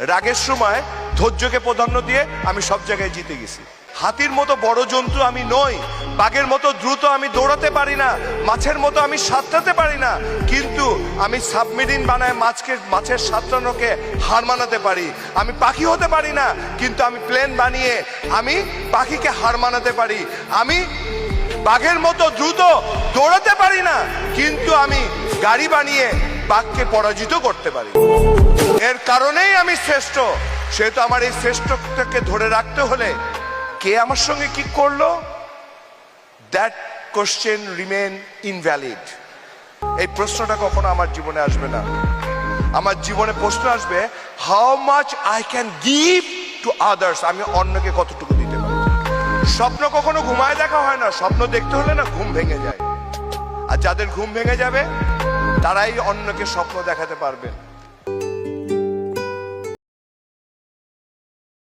রাগের সময় ধৈর্যকে প্রাধান্য দিয়ে আমি সব জায়গায় জিতে গেছি। হাতির মতো বড় জন্তু আমি নই, বাঘের মতো দ্রুত আমি দৌড়াতে পারি না, মাছের মতো আমি সাঁতরাতে পারি না, কিন্তু আমি সাবমেরিন বানায় মাছকে, মাছের সাঁতরানোকে হার মানাতে পারি। আমি পাখি হতে পারি না, কিন্তু আমি প্লেন বানিয়ে আমি পাখিকে হার মানাতে পারি। আমি বাঘের মতো দ্রুত দৌড়াতে পারি না, কিন্তু আমি গাড়ি বানিয়ে বাঘকে পরাজিত করতে পারি। এর কারণেই আমি শ্রেষ্ঠ। সেহেতু আমার এই শ্রেষ্ঠটাকে ধরে রাখতে হলে কে আমার সঙ্গে কি করল? দ্যাট কোশ্চেন রিমেন ইনভ্যালিড এই প্রশ্নটা কখনো আমার জীবনে আসবে না। আমার জীবনে প্রশ্ন আসবে how much I can give to others আমি অন্যকে কতটুকু দিতে পারি? স্বপ্ন কখনো ঘুমায় দেখা হয় না। স্বপ্ন দেখতে হলে না ঘুম ভেঙে যায়। আর যাদের ঘুম ভেঙে যাবে তারাই অন্যকে স্বপ্ন দেখাতে পারবেন